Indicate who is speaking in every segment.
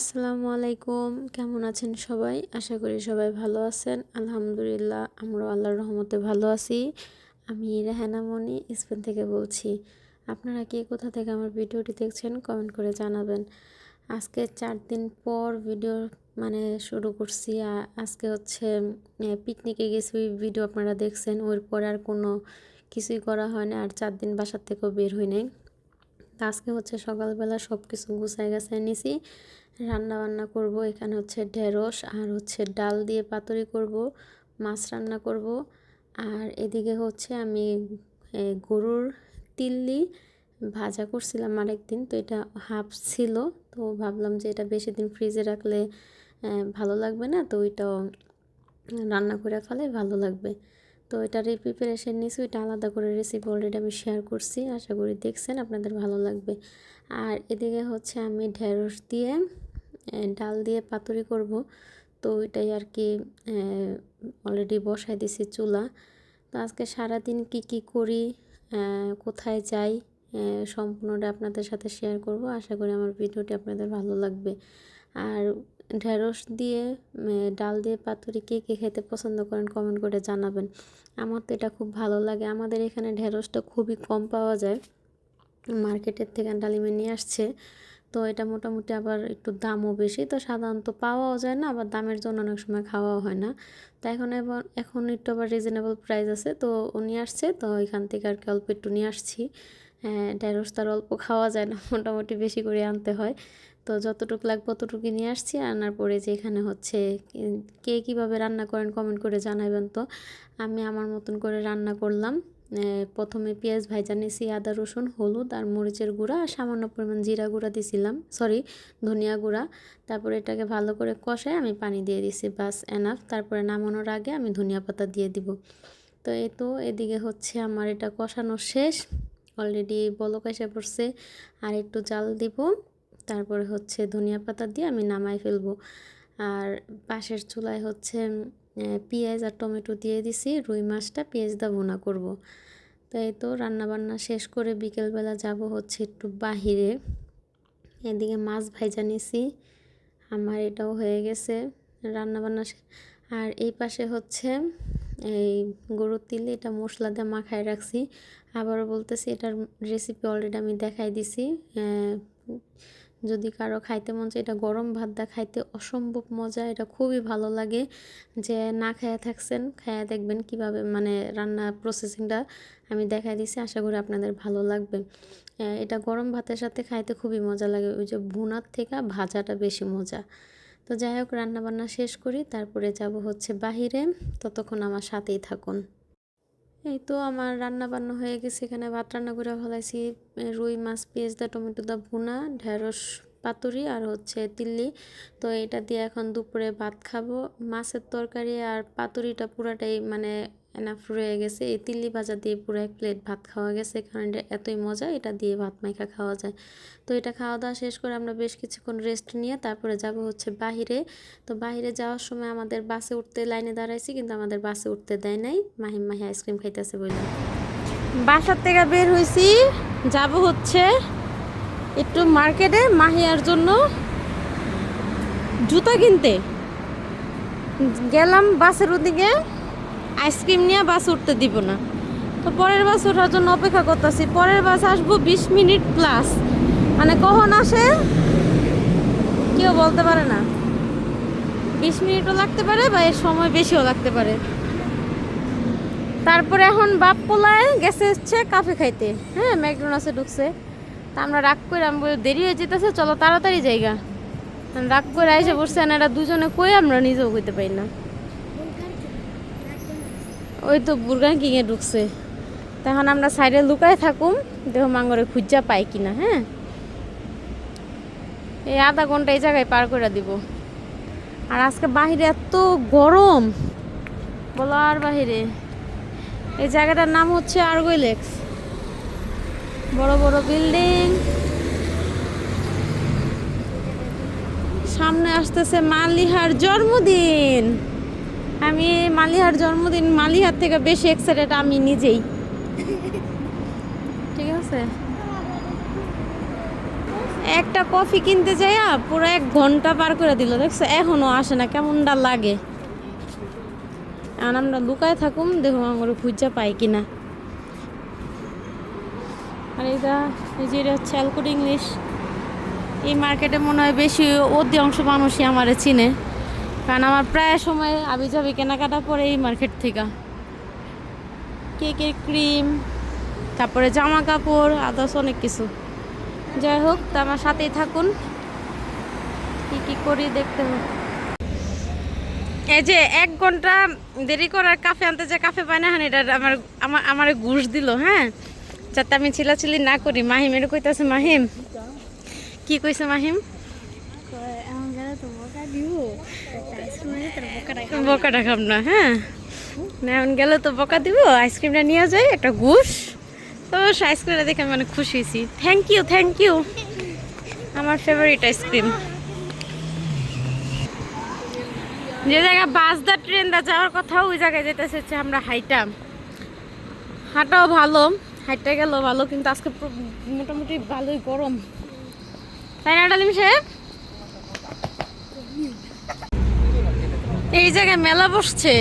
Speaker 1: আসসালামু আলাইকুম। কেমন আছেন সবাই? আশা করি সবাই ভালো আছেন। আলহামদুলিল্লাহ আমরা আল্লাহর রহমতে ভালো আছি। আমি রেহানা মনি, স্পেন থেকে বলছি। আপনারা কে কোথা থেকে আমার ভিডিওটি দেখছেন কমেন্ট করে জানাবেন। আজকে চার দিন পর ভিডিও মানে শুরু করছি। আজকে হচ্ছে পিকনিকে গেছি ওই ভিডিও আপনারা দেখছেন। ওর পর আর কোনো কিছুই করা হয় না। আর চার দিন বাসার থেকেও বের হই নাই। আজকে হচ্ছে সকালবেলা সব কিছু গুছাই গাছাই নিছি। রান্না বান্না করব। এখানে হচ্ছে ঢেঁড়স আর হচ্ছে ডাল দিয়ে পাতুরি করব, মাছ রান্না করব। আর এদিকে হচ্ছে আমি গরুর তিল্লি ভাজা করছিলাম আরেকদিন, তো এটা হাফ ছিল। তো ভাবলাম যে এটা বেশি দিন ফ্রিজে রাখলে ভালো লাগবে না, তো ওইটাও রান্না করে ফেলে ভালো লাগবে। তো এটার এই প্রিপারেশন নিয়েছি, ওইটা আলাদা করে রেসিপি অলরেডি আমি শেয়ার করছি, আশা করি দেখছেন, আপনাদের ভালো লাগবে। আর এদিকে হচ্ছে আমি ঢেঁড়স দিয়ে ডাল দিয়ে পাতুরি করব। তো ওইটাই আর কি অলরেডি বসাই দিছি চুলা। তো আজকে সারাদিন কি কি করি কোথায় যাই সম্পূর্ণটা আপনাদের সাথে শেয়ার করব। আশা করি আমার ভিডিওটি আপনাদের ভালো লাগবে। আর ঢেঁড়স দিয়ে ডাল দিয়ে পাতুরি কে কে খেতে পছন্দ করেন কমেন্ট করে জানাবেন। আমার তো এটা খুব ভালো লাগে। আমাদের এখানে ঢেঁড়সটা খুবই কম পাওয়া যায়। মার্কেটের থেকে ডালিমে নিয়ে আসছে। তো এটা মোটামুটি আবার একটু দামও বেশি। তো সাধারণত পাওয়াও যায় না, আবার দামের জন্য অনেক সময় খাওয়াও হয় না। তো এখন এবার, এখন একটু আবার রিজনেবল প্রাইস আছে, তো উনি আসছে। তো এখান থেকে আর কি অল্প একটু নিয়ে আসছি। হ্যাঁ ঢেঁড়স তার অল্প খাওয়া যায় না, মোটামুটি বেশি করে আনতে হয়। তো যতটুকু লাগবে ততটুকু নিয়ে আসছি। আনার পরে যে এখানে হচ্ছে কে কীভাবে রান্না করেন কমেন্ট করে জানাবেন তো। আমি আমার মতন করে রান্না করলাম। প্রথমে পেঁয়াজ ভাজা নিয়েছি আদা, রসুন, হলুদ আর মরিচের গুঁড়া। আর সামান্য পরিমাণ জিরা গুঁড়া দিছিলাম সরি ধনিয়া গুঁড়া। তারপরে এটাকে ভালো করে কষায় আমি পানি দিয়ে দিছি বাস এনাফ তারপরে নামানোর আগে আমি ধনিয়া পাতা দিয়ে দিব। তো এ তো, এদিকে হচ্ছে আমার এটা কষানো শেষ। অলরেডি বলক এসে পড়ছে, আর একটু জাল দিব। তারপরে হচ্ছে ধনিয়া পাতা দিয়ে আমি নামাই ফেলব। আর পাশের চুলায় হচ্ছে পেঁয়াজ আর টমেটো দিয়ে দিছি, রুই মাছটা পেঁয়াজ দা ভুনা করব। তো এই তো রান্নাবান্না শেষ করে বিকেলবেলা যাব হচ্ছে একটু বাহিরে এদিকে মাছ ভাইজা নিছি, আমার এটাও হয়ে গেছে রান্নাবান্না আর এই পাশে হচ্ছে এই গরুর তিলে, এটা মশলা দিয়ে মাখায় রাখছি আবারও বলতেছি, এটার রেসিপি অলরেডি আমি দেখাই দিছি যদি কারও খাইতে মন চায়, এটা গরম ভাত দা খাইতে অসম্ভব মজা, এটা খুবই ভালো লাগে যে না খায়া থাকছেন খায়া দেখবেন কীভাবে মানে রান্না প্রসেসিংটা আমি দেখাই দিছি, আশা করি আপনাদের ভালো লাগবে। এটা গরম ভাতের সাথে খাইতে খুবই মজা লাগে, ওই যে ভুনার থেকে ভাজাটা বেশি মজা। তো যাই হোক, রান্নাবান্না শেষ করি, তারপরে যাব হচ্ছে বাহিরে, ততক্ষণ আমার সাথেই থাকুন। এই তো আমার রান্না বান্না হয়ে গেছে, এখানে ভাত রান্না করে ফেলাইছি রুই মাছ, পেঁয়াজ দা টমেটো দা ভুনা, ঢেঁড়স, পাতুরি আর হচ্ছে তিল্লি। তো এটা দিয়ে এখন দুপুরে ভাত খাব। মাছের তরকারি আর পাতুরিটা পুরাটাই মানে এনাফ রয়ে গেছে। এই তিল্লি ভাজা দিয়ে পুরো এক প্লেট ভাত খাওয়া গেছে। কারণ এটা এতই মজা, এটা দিয়ে ভাত মাইখা খাওয়া যায়। তো এটা খাওয়া দাওয়া শেষ করে আমরা বেশ কিছুক্ষণ রেস্ট নিয়ে তারপরে যাব হচ্ছে বাহিরে। তো বাহিরে যাওয়ার সময় আমাদের বাসে উঠতে লাইনে দাঁড়াইছি, কিন্তু আমাদের বাসে উঠতে দেয় নাই। মাহিম মাহি আইসক্রিম খাইতেছে বললাম বাসার থেকে বের হয়েছি যাব হচ্ছে একটু মার্কেটে মাহিয়ার জন্য জুতা কিনতে। গেলাম বাসের ওদিকে। আইসক্রিম নিয়ে বাস উঠতে দিব না। তো পরের বাস ওঠার জন্য অপেক্ষা করতেছি। পরের বাস আসব বিশ মিনিট প্লাস মানে কখন আসে? কেউ বলতে পারে না। বিশ মিনিটও লাগতে পারে বা এর সময় বেশিও লাগতে পারে। তারপরে এখন বাপ পোলায় গেছে হচ্ছে কাফে খাইতে। হ্যাঁ ম্যাকডোনাল্ডসে ঢুকছে। তা আমরা রাগ করে আমি বলি, দেরি হয়ে যেতেছে চলো তাড়াতাড়ি জায়গা রাগ করে আইসে বসছে না এরা দুজনে কই আমরা নিজেও কইতে পারি না। ওই তো বুর্গান কিংয়ে ঢুকছে। তখন আমরা সাইডে লুকায় থাকুম দেহ মাঙ্গরে খুঁজা পাই কিনা হ্যাঁ? এই আধা ঘণ্টা এই জায়গায় পার করে দিব। আর আজকে বাহিরে এত গরম বলো আর বাহিরে। এই জায়গাটার নাম হচ্ছে আর্গোইলেক্স বড় বড় বিল্ডিং। সামনে আসতেছে মালিহার জন্মদিন। আমি মালিহার জন্মদিন মালিহার থেকে বেশি এক্সাইটেড আমি নিজেই। ঠিক আছে?
Speaker 2: একটা কফি কিনতে যাইয়া পুরো এক ঘণ্টা পার করে দিল। দেখছ, এখনও আসে না, কেমনটা লাগে? আর আমরা লুকায় থাকুম দেখো আমার খুঁজা পাই কিনা। আর এটা হচ্ছে অ্যালকুড ইংলিশ এই মার্কেটে মনে হয় বেশি অধিকাংশ মানুষই আমারে চিনে। কারণ আমার প্রায় সময় আবি যাবি কেনাকাটা পরে এই মার্কেট থেকে। কেকের ক্রিম, তারপরে জামা কাপড় আদার্স অনেক কিছু। যাই হোক, তা আমার সাথেই থাকুন। কি কি করি দেখতে হোক এই যে এক ঘণ্টা দেরি করার কাফে আনতে যে কাফে পায় না এটা আমার আমার আমার ঘুষ দিল হ্যাঁ? যাতে আমি চিলাচিলি না করি। মাহিম এটা কইতাছে, মাহিম, কি কইছে মাহিম? বকাটা খাম না হ্যাঁ? এখন গেলে তো বকা দিব আইসক্রিমটা নিয়ে যাই, একটা ঘুষ। তো আইসক্রিমটা দেখে আমি অনেক খুশি হয়েছি। থ্যাংক ইউ থ্যাংক ইউ আমার ফেভারিট আইসক্রিম যে জায়গায় বাস দা ট্রেন দা যাওয়ার কথা, ওই জায়গায় যেতেছে হচ্ছে আমরা হাইটা। হাঁটাও ভালো, হাইটটা গেল ভালো, কিন্তু আজকে মোটামুটি ভালোই গরম। তাই না, ডালিম সাহেব? এই জায়গায় মেলা বসছে।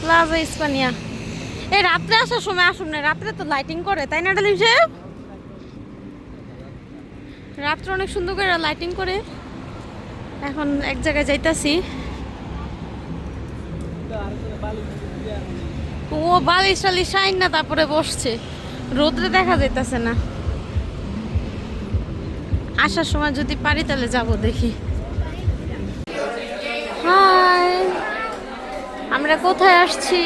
Speaker 2: Plaza Espanya. এই রাত্রে আসার সময় আসুন না, রাত্রে তো লাইটিং করে, তাই না ডালিম সাহেব? রাত্রে অনেক সুন্দর করে লাইটিং করে। এখন এক জায়গায় যাইতাছি। ও বালিশ টালিশ আইন না, তারপরে বসছে। রোদ্রে দেখা যাইতাছে না। আসার সময় যদি পারি তাহলে যাব, দেখি। হাই, আমরা কোথায় আসছি?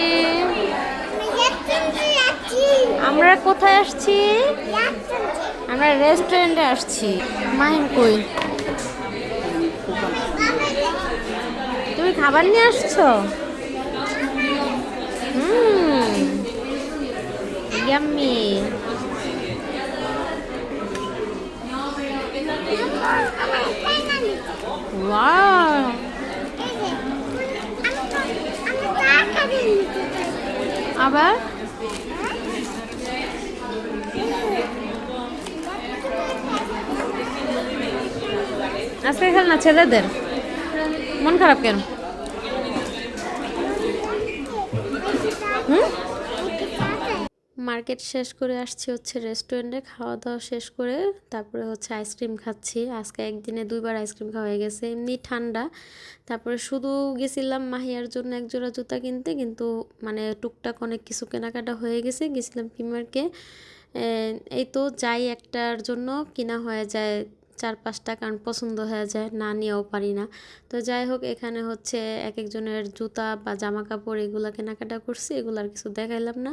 Speaker 2: আমরা কোথায় আসছি? আমরা রেস্টুরেন্টে আসছি। মাহিম কই? তুমি খাবার নিয়ে আসছো? হুম, ইয়াম্মি। আবার আজকে খেলনা ছেলেদের? মন খারাপ কেন? মার্কেট শেষ করে আসছি হচ্ছে রেস্টুরেন্টে খাওয়া দাওয়া শেষ করে তারপরে হচ্ছে আইসক্রিম খাচ্ছি। আজকে একদিনে দুইবার আইসক্রিম খাওয়া হয়ে গেছে, এমনি ঠান্ডা। তারপরে শুধু গেছিলাম মাহিয়ার জন্য এক জোড়া জুতা কিনতে, কিন্তু মানে টুকটাক অনেক কিছু কেনাকাটা হয়ে গেছে, গেছিলাম পিমার্কে এই তো যাই একটার জন্য, কিনা হয়ে যায় চার পাঁচটা, কারণ পছন্দ হয়ে যায়, না নিয়েও পারি না। তো যাই হোক, এখানে হচ্ছে এক একজনের জুতা বা জামা কাপড় এগুলো কেনাকাটা করছি, এগুলো আর কিছু দেখাইলাম না।